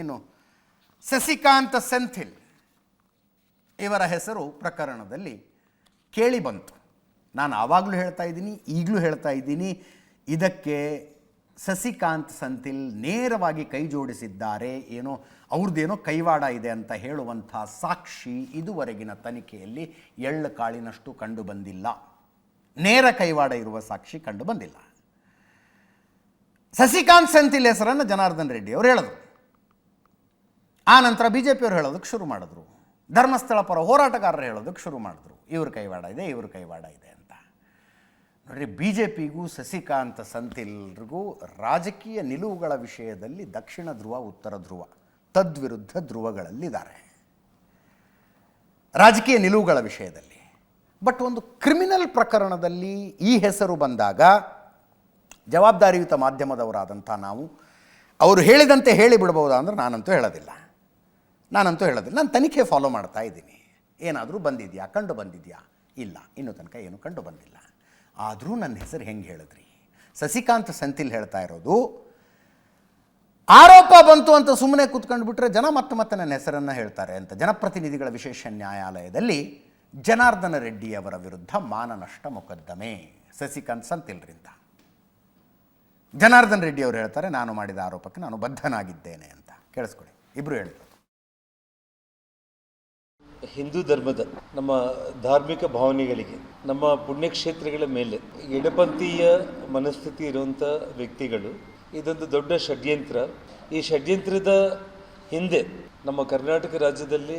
ಇನ್ನು ಸಸಿಕಾಂತ ಸೆಂಥಿಲ್ ಇವರ ಹೆಸರು ಪ್ರಕರಣದಲ್ಲಿ ಕೇಳಿ ಬಂತು. ನಾನು ಆವಾಗಲೂ ಹೇಳ್ತಾ ಇದ್ದೀನಿ, ಈಗಲೂ ಹೇಳ್ತಾ ಇದ್ದೀನಿ. ಇದಕ್ಕೆ ಸಸಿಕಾಂತ್ ಸಂಥಿಲ್ ನೇರವಾಗಿ ಕೈ ಜೋಡಿಸಿದ್ದಾರೆ. ಏನೋ, ಅವ್ರದ್ದೇನೋ ಕೈವಾಡ ಇದೆ ಅಂತ ಹೇಳುವಂಥ ಸಾಕ್ಷಿ ಇದುವರೆಗಿನ ತನಿಖೆಯಲ್ಲಿ ಎಳ್ಳು ಕಾಳಿನಷ್ಟು ಕಂಡು ಬಂದಿಲ್ಲ. ನೇರ ಕೈವಾಡ ಇರುವ ಸಾಕ್ಷಿ ಕಂಡು ಬಂದಿಲ್ಲ. ಸಸಿಕಾಂತ್ ಸೆಂಥಿಲ್ ಹೆಸರನ್ನು ಜನಾರ್ದನ್ ರೆಡ್ಡಿ ಅವರು ಹೇಳಿದ್ರು. ಆ ನಂತರ ಬಿ ಜೆ ಪಿಯವರು ಹೇಳೋದಕ್ಕೆ ಶುರು ಮಾಡಿದ್ರು. ಧರ್ಮಸ್ಥಳ ಪರ ಹೋರಾಟಗಾರರು ಹೇಳೋದಕ್ಕೆ ಶುರು ಮಾಡಿದ್ರು. ಇವ್ರ ಕೈವಾಡ ಇದೆ, ಇವ್ರ ಕೈವಾಡ ಇದೆ ಅಂತ. ನೋಡ್ರಿ ಬಿ ಜೆ ಪಿಗೂ ಸಸಿಕಾಂತ ಸಂತಿಲ್ರಿಗೂ ರಾಜಕೀಯ ನಿಲುವುಗಳ ವಿಷಯದಲ್ಲಿ ದಕ್ಷಿಣ ಧ್ರುವ, ಉತ್ತರ ಧ್ರುವ, ತದ್ವಿರುದ್ಧ ಧ್ರುವಗಳಲ್ಲಿದ್ದಾರೆ. ರಾಜಕೀಯ ನಿಲುವುಗಳ ವಿಷಯದಲ್ಲಿ. ಬಟ್ ಒಂದು ಕ್ರಿಮಿನಲ್ ಪ್ರಕರಣದಲ್ಲಿ ಈ ಹೆಸರು ಬಂದಾಗ ಜವಾಬ್ದಾರಿಯುತ ಮಾಧ್ಯಮದವರಾದಂಥ ನಾವು, ಅವರು ಹೇಳಿದಂತೆ ಹೇಳಿಬಿಡ್ಬೋದಾ ಅಂದ್ರೆ ನಾನಂತೂ ಹೇಳೋದಿಲ್ಲ. ನಾನಂತೂ ಹೇಳೋದಿಲ್ಲ. ನಾನು ತನಿಖೆ ಫಾಲೋ ಮಾಡ್ತಾ ಇದ್ದೀನಿ. ಏನಾದರೂ ಬಂದಿದೆಯಾ? ಕಂಡು ಬಂದಿದೆಯಾ? ಇಲ್ಲ. ಇನ್ನೂ ತನಕ ಏನು ಕಂಡು ಬಂದಿಲ್ಲ. ಆದರೂ ನನ್ನ ಹೆಸರು ಹೆಂಗೆ ಹೇಳಿದ್ರಿ? ಸಸಿಕಾಂತ್ ಸಂತಿಲ್ ಹೇಳ್ತಾ ಇರೋದು, ಆರೋಪ ಬಂತು ಅಂತ ಸುಮ್ಮನೆ ಕೂತ್ಕೊಂಡು ಬಿಟ್ರೆ ಜನ ಮತ್ತೆ ಮತ್ತೆ ನನ್ನ ಹೆಸರನ್ನು ಹೇಳ್ತಾರೆ ಅಂತ ಜನಪ್ರತಿನಿಧಿಗಳ ವಿಶೇಷ ನ್ಯಾಯಾಲಯದಲ್ಲಿ ಜನಾರ್ದನ ರೆಡ್ಡಿಯವರ ವಿರುದ್ಧ ಮಾನನಷ್ಟ ಮೊಕದ್ದಮೆ. ಸಸಿಕಾಂತ್ ಸಂತಿಲ್ರಿಂದ. ಜನಾರ್ದನ್ ರೆಡ್ಡಿ ಅವರು ಹೇಳ್ತಾರೆ, ನಾನು ಮಾಡಿದ ಆರೋಪಕ್ಕೆ ನಾನು ಬದ್ಧನಾಗಿದ್ದೇನೆ ಅಂತ. ಕೇಳಿಸ್ಕೊಳ್ಳಿ ಇಬ್ಬರು ಹೇಳಿದ್ರು. ಹಿಂದೂ ಧರ್ಮದ ನಮ್ಮ ಧಾರ್ಮಿಕ ಭಾವನೆಗಳಿಗೆ, ನಮ್ಮ ಪುಣ್ಯಕ್ಷೇತ್ರಗಳ ಮೇಲೆ ಎಡಪಂಥೀಯ ಮನಸ್ಥಿತಿ ಇರುವಂಥ ವ್ಯಕ್ತಿಗಳು, ಇದೊಂದು ದೊಡ್ಡ ಷಡ್ಯಂತ್ರ. ಈ ಷಡ್ಯಂತ್ರದ ಹಿಂದೆ ನಮ್ಮ ಕರ್ನಾಟಕ ರಾಜ್ಯದಲ್ಲಿ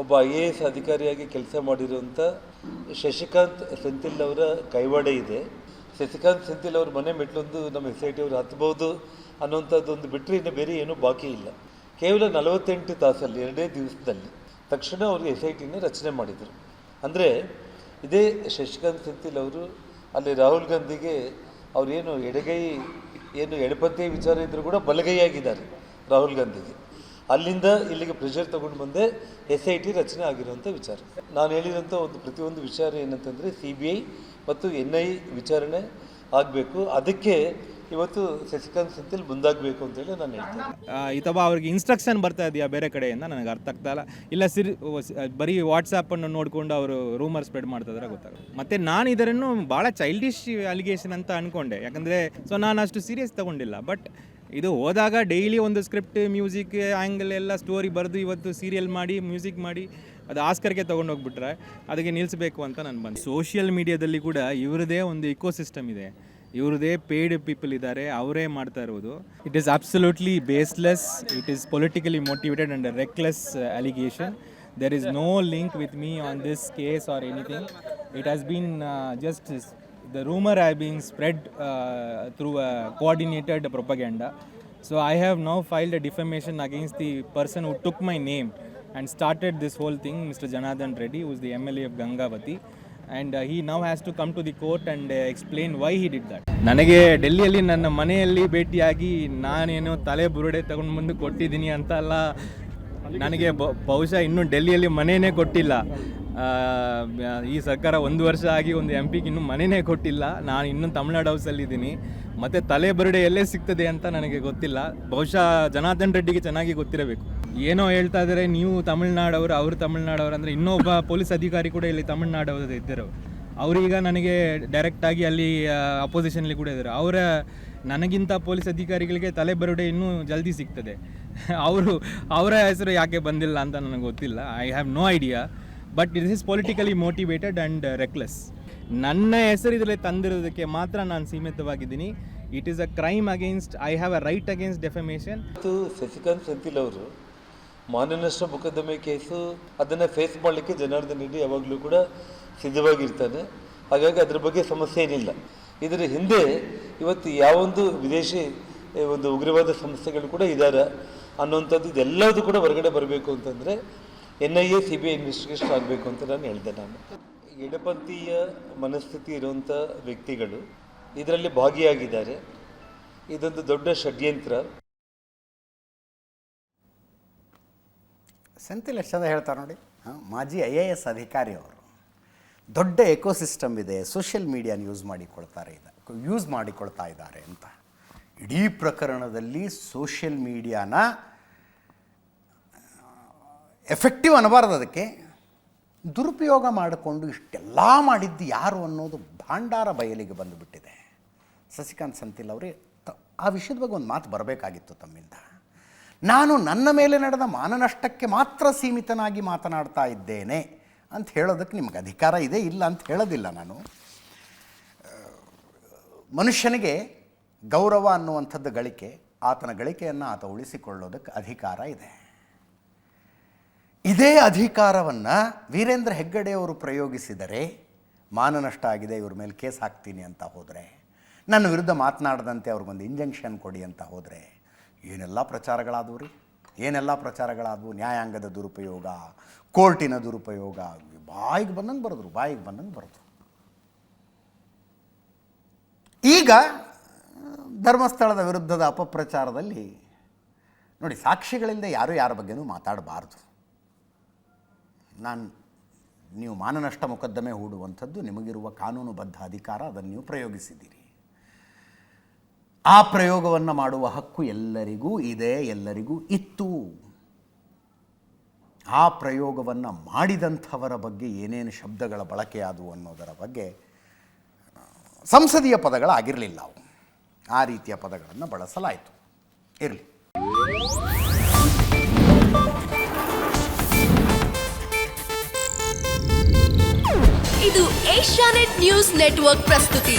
ಒಬ್ಬ ಐ ಎ ಎಸ್ ಅಧಿಕಾರಿಯಾಗಿ ಕೆಲಸ ಮಾಡಿರುವಂಥ ಶಶಿಕಾಂತ್ ಸೆಂಥಿಲ್ ಅವರ ಕೈವಾಡ ಇದೆ. ಶಶಿಕಾಂತ್ ಸೆಂಥಿಲ್ ಅವ್ರ ಮನೆ ಮೆಟ್ಲೊಂದು ನಮ್ಮ ಎಸ್ ಐ ಟಿ ಅವರು ಹತ್ಬೋದು ಅನ್ನೋಂಥದ್ದೊಂದು ಬಿಟ್ಟರೆ ಇನ್ನು ಬೇರೆ ಏನೂ ಬಾಕಿ ಇಲ್ಲ. ಕೇವಲ ನಲವತ್ತೆಂಟು ತಾಸಲ್ಲಿ, ಎರಡೇ ದಿವಸದಲ್ಲಿ ತಕ್ಷಣ ಅವರು ಎಸ್ ಐ ಟಿನ ರಚನೆ ಮಾಡಿದರು. ಅಂದರೆ ಇದೇ ಶಶಿಕಾಂತ್ ಸೆಂಥಿಲ್ ಅವರು, ಅಲ್ಲಿ ರಾಹುಲ್ ಗಾಂಧಿಗೆ ಅವರೇನು ಎಡಗೈ, ಏನು ಎಡಪಂಥೀಯ ವಿಚಾರ ಇದ್ದರೂ ಕೂಡ ಬಲಗೈಯಾಗಿದ್ದಾರೆ ರಾಹುಲ್ ಗಾಂಧಿಗೆ. ಅಲ್ಲಿಂದ ಇಲ್ಲಿಗೆ ಪ್ರೆಷರ್ ತಗೊಂಡು ಬಂದೆ ಎಸ್ ಐ ಟಿ ರಚನೆ ಆಗಿರುವಂಥ ವಿಚಾರ. ನಾನು ಹೇಳಿದಂಥ ಒಂದು ಪ್ರತಿಯೊಂದು ವಿಚಾರ ಏನಂತಂದರೆ ಸಿ ಬಿ ಐ ಮತ್ತು ಎನ್ ಐ ವಿಚಾರಣೆ ಆಗಬೇಕು. ಅದಕ್ಕೆ ಇವತ್ತು ಶಶಿಕಾಂತ್ ಸೆಂಥಿಲ್ ಮುಂದಾಗಬೇಕು ಅಂತೇಳಿ ನಾನು ಹೇಳ್ತೀನಿ. ಅಥವಾ ಅವ್ರಿಗೆ ಇನ್ಸ್ಟ್ರಕ್ಷನ್ ಬರ್ತಾ ಇದೆಯಾ ಬೇರೆ ಕಡೆಯಿಂದ? ನನಗೆ ಅರ್ಥ ಆಗ್ತಾ ಇಲ್ಲ. ಇಲ್ಲ, ಸಿರಿ ಬರೀ ವಾಟ್ಸಪ್ಪನ್ನು ನೋಡಿಕೊಂಡು ಅವರು ರೂಮರ್ ಸ್ಪ್ರೆಡ್ ಮಾಡ್ತಾ ಇದ್ದಾರೆ ಗೊತ್ತಾಗುತ್ತೆ ಮತ್ತು ನಾನು ಇದರನ್ನು ಭಾಳ ಚೈಲ್ಡಿಶ್ ಅಲಿಗೇಷನ್ ಅಂತ ಅಂದ್ಕೊಂಡೆ ಯಾಕಂದರೆ ಸೊ ನಾನು ಅಷ್ಟು ಸೀರಿಯಸ್ ತಗೊಂಡಿಲ್ಲ. ಬಟ್ ಇದು ಹೋದಾಗ ಡೈಲಿ ಒಂದು ಸ್ಕ್ರಿಪ್ಟ್ ಮ್ಯೂಸಿಕ್ ಆ್ಯಂಗಲ್ ಎಲ್ಲ ಸ್ಟೋರಿ ಬರೆದು ಇವತ್ತು ಸೀರಿಯಲ್ ಮಾಡಿ ಮ್ಯೂಸಿಕ್ ಮಾಡಿ, ಅದು ಆಸ್ಕರ್ಗೆ ತೊಗೊಂಡು ಹೋಗ್ಬಿಟ್ರೆ ಅದಕ್ಕೆ ನಿಲ್ಲಿಸಬೇಕು ಅಂತ ನಾನು ಬಂದೆ. ಸೋಷಿಯಲ್ ಮೀಡಿಯಾದಲ್ಲಿ ಕೂಡ ಇವರದೇ ಒಂದು ಇಕೋಸಿಸ್ಟಮ್ ಇದೆ. ಇವ್ರದೇ ಪೇಯ್ಡ್ ಪೀಪಲ್ ಇದ್ದಾರೆ ಅವರೇ ಮಾಡ್ತಾ ಇರೋದು it is absolutely baseless it is politically motivated and reckless allegation there is no link with me on this case or anything it has been just the rumor have been spread uh, through a coordinated propaganda. So I have now filed a defamation against the person who took my name and started this whole thing, Mr. Janardhan Reddy, who is the MLA of Gangavati. And uh, he now has to come to the court and uh, explain why he did that. ನನಗೆ ಡೆಲ್ಲಿಯಲ್ಲಿ ನನ್ನ ಮನೆಯಲ್ಲಿ ಭೇಟಿಯಾಗಿ ನಾನೇನು ತಲೆ ಬುರುಡೆ ತಗೊಂಡು ಬಂದು ಕೊಟ್ಟಿದ್ದೀನಿ ಅಂತ ಅಲ್ಲ. ನನಗೆ ಬಹುಶಃ ಇನ್ನೂ ಡೆಲ್ಲಿಯಲ್ಲಿ ಮನೆಯೇ ಕೊಟ್ಟಿಲ್ಲ. ಈ ಸರ್ಕಾರ ಒಂದು ವರ್ಷ ಆಗಿ ಒಂದು ಎಂ ಪಿಗೆ ಇನ್ನೂ ಮನೆಯೇ ಕೊಟ್ಟಿಲ್ಲ. ನಾನು ಇನ್ನೂ ತಮಿಳ್ನಾಡು ಹೌಸಲ್ಲಿದ್ದೀನಿ ಮತ್ತು ತಲೆ ಬರುಡೆ ಎಲ್ಲೇ ಸಿಗ್ತದೆ ಅಂತ ನನಗೆ ಗೊತ್ತಿಲ್ಲ. ಬಹುಶಃ ಜನಾರ್ದನ್ ರೆಡ್ಡಿಗೆ ಚೆನ್ನಾಗಿ ಗೊತ್ತಿರಬೇಕು. ಏನೋ ಹೇಳ್ತಾ ಇದ್ದಾರೆ ನೀವು ತಮಿಳ್ನಾಡವರು, ಅವರು ತಮಿಳ್ನಾಡವರು ಅಂದರೆ ಇನ್ನೊಬ್ಬ ಪೊಲೀಸ್ ಅಧಿಕಾರಿ ಕೂಡ ಇಲ್ಲಿ ತಮಿಳ್ನಾಡವರು ಇದ್ದರು ಅವರೀಗ ನನಗೆ ಡೈರೆಕ್ಟಾಗಿ ಅಲ್ಲಿ ಅಪೋಸಿಷನ್ಲಿ ಕೂಡ ಇದ್ದಾರೆ. ಅವರ, ನನಗಿಂತ ಪೊಲೀಸ್ ಅಧಿಕಾರಿಗಳಿಗೆ ತಲೆ ಬರುಡೆ ಇನ್ನೂ ಜಲ್ದಿ ಸಿಗ್ತದೆ. ಅವರು, ಅವರ ಹೆಸರು ಯಾಕೆ ಬಂದಿಲ್ಲ ಅಂತ ನನಗೆ ಗೊತ್ತಿಲ್ಲ. I have no idea but it is politically motivated and reckless ನನ್ನ ಹೆಸರು ಇದರಲ್ಲಿ ತಂದಿರೋದಕ್ಕೆ ಮಾತ್ರ ನಾನು ಸೀಮಿತವಾಗಿದ್ದೀನಿ. It is a crime against I have a right against defamation ಮತ್ತು ಶಶಿಕಾಂತ್ ಸೆಂಥಿಲ್ ಅವರು ಮಾನನಷ್ಟ ಮೊಕದ್ದಮೆ ಕೇಸು ಅದನ್ನು ಫೇಸ್ ಮಾಡಲಿಕ್ಕೆ ಜನಾರ್ದನ್ ರೆಡ್ಡಿ ಯಾವಾಗಲೂ ಕೂಡ ಸಿದ್ಧವಾಗಿರ್ತಾನೆ. ಹಾಗಾಗಿ ಅದ್ರ ಬಗ್ಗೆ ಸಮಸ್ಯೆ ಏನಿಲ್ಲ. ಇದರ ಹಿಂದೆ ಇವತ್ತು ಯಾವೊಂದು ವಿದೇಶಿ ಒಂದು ಉಗ್ರವಾದ ಸಂಸ್ಥೆಗಳು ಕೂಡ ಇದ್ದಾರೆ ಅನ್ನೋಂಥದ್ದು ಇದೆಲ್ಲದೂ ಕೂಡ ಹೊರಗಡೆ ಬರಬೇಕು ಅಂತಂದರೆ N I A C B I investigation ಆಗಬೇಕು ಅಂತ ನಾನು ಹೇಳಿದೆ ನಾನು. ಎಡಪಂಥೀಯ ಮನಸ್ಥಿತಿ ಇರುವಂಥ ವ್ಯಕ್ತಿಗಳು ಇದರಲ್ಲಿ ಭಾಗಿಯಾಗಿದ್ದಾರೆ. ಇದೊಂದು ದೊಡ್ಡ ಷಡ್ಯಂತ್ರ. ಸೆಂಥಿಲ್ ಎಷ್ಟು ಹೇಳ್ತಾರೆ ನೋಡಿ. ಮಾಜಿ ಐ ಎ ಎಸ್ ಅಧಿಕಾರಿ ಅವರು. ದೊಡ್ಡ ಎಕೋಸಿಸ್ಟಮ್ ಇದೆ, ಸೋಷಿಯಲ್ ಮೀಡಿಯಾನ ಯೂಸ್ ಮಾಡಿಕೊಳ್ತಾರೆ ಇದೆ, ಯೂಸ್ ಮಾಡಿಕೊಳ್ತಾ ಇದ್ದಾರೆ ಅಂತ. ಇಡೀ ಪ್ರಕರಣದಲ್ಲಿ ಸೋಷಿಯಲ್ ಮೀಡಿಯಾನ ಎಫೆಕ್ಟಿವ್ ಅನ್ನಬಾರ್ದು ಅದಕ್ಕೆ. ದುರುಪಯೋಗ ಮಾಡಿಕೊಂಡು ಇಷ್ಟೆಲ್ಲ ಮಾಡಿದ್ದು ಯಾರು ಅನ್ನೋದು ಭಾಂಡಾರ ಬಯಲಿಗೆ ಬಂದುಬಿಟ್ಟಿದೆ. ಸಸಿಕಾಂತ್ ಸಂತಿಲ್ ಅವರೇ, ಆ ವಿಷಯದ ಬಗ್ಗೆ ಒಂದು ಮಾತು ಬರಬೇಕಾಗಿತ್ತು ತಮ್ಮಿಂದ. ನಾನು ನನ್ನ ಮೇಲೆ ನಡೆದ ಮಾನನಷ್ಟಕ್ಕೆ ಮಾತ್ರ ಸೀಮಿತನಾಗಿ ಮಾತನಾಡ್ತಾ ಇದ್ದೇನೆ ಅಂತ ಹೇಳೋದಕ್ಕೆ ನಿಮ್ಗೆ ಅಧಿಕಾರ ಇದೆ, ಇಲ್ಲ ಅಂತ ಹೇಳೋದಿಲ್ಲ ನಾನು. ಮನುಷ್ಯನಿಗೆ ಗೌರವ ಅನ್ನುವಂಥದ್ದು ಗಳಿಕೆ, ಆತನ ಗಳಿಕೆಯನ್ನು ಆತ ಉಳಿಸಿಕೊಳ್ಳೋದಕ್ಕೆ ಅಧಿಕಾರ ಇದೆ. ಇದೇ ಅಧಿಕಾರವನ್ನು ವೀರೇಂದ್ರ ಹೆಗ್ಗಡೆಯವರು ಪ್ರಯೋಗಿಸಿದರೆ ಮಾನನಷ್ಟ ಆಗಿದೆ, ಇವ್ರ ಮೇಲೆ ಕೇಸ್ ಹಾಕ್ತೀನಿ ಅಂತ ಹೋದರೆ, ನನ್ನ ವಿರುದ್ಧ ಮಾತನಾಡದಂತೆ ಅವ್ರಿಗೊಂದು ಇಂಜೆಕ್ಷನ್ ಕೊಡಿ ಅಂತ ಹೋದರೆ ಏನೆಲ್ಲ ಪ್ರಚಾರಗಳಾದವು ರೀ? ಏನೆಲ್ಲ ಪ್ರಚಾರಗಳಾದವು? ನ್ಯಾಯಾಂಗದ ದುರುಪಯೋಗ, ಕೋರ್ಟಿನ ದುರುಪಯೋಗ, ಬಾಯಿಗೆ ಬಂದಂಗೆ ಬರೆದ್ರು, ಬಾಯಿಗೆ ಬಂದಂಗೆ ಬರೆದ್ರು. ಈಗ ಧರ್ಮಸ್ಥಳದ ವಿರುದ್ಧದ ಅಪಪ್ರಚಾರದಲ್ಲಿ ನೋಡಿ, ಸಾಕ್ಷಿಗಳಿಂದ ಯಾರೂ ಯಾರ ಬಗ್ಗೆನೂ ಮಾತಾಡಬಾರ್ದು. ನಾನು ನೀವು ಮಾನನಷ್ಟ ಮೊಕದ್ದಮೆ ಹೂಡುವಂಥದ್ದು ನಿಮಗಿರುವ ಕಾನೂನುಬದ್ಧ ಅಧಿಕಾರ ಅದನ್ನು ನೀವು ಪ್ರಯೋಗಿಸಿದ್ದೀರಿ. ಆ ಪ್ರಯೋಗವನ್ನು ಮಾಡುವ ಹಕ್ಕು ಎಲ್ಲರಿಗೂ ಇದೆ, ಎಲ್ಲರಿಗೂ ಇತ್ತು. ಆ ಪ್ರಯೋಗವನ್ನು ಮಾಡಿದಂಥವರ ಬಗ್ಗೆ ಏನೇನು ಶಬ್ದಗಳ ಬಳಕೆಯಾದವು ಅನ್ನೋದರ ಬಗ್ಗೆ ಸಂಸದೀಯ ಪದಗಳಾಗಿರಲಿಲ್ಲ ಅವು. ಆ ರೀತಿಯ ಪದಗಳನ್ನು ಬಳಸಲಾಯಿತು. ಇರಲಿ. ಇದು ಏಷ್ಯಾನೆಟ್ ನ್ಯೂಸ್ ನೆಟ್ವರ್ಕ್ ಪ್ರಸ್ತುತಿ.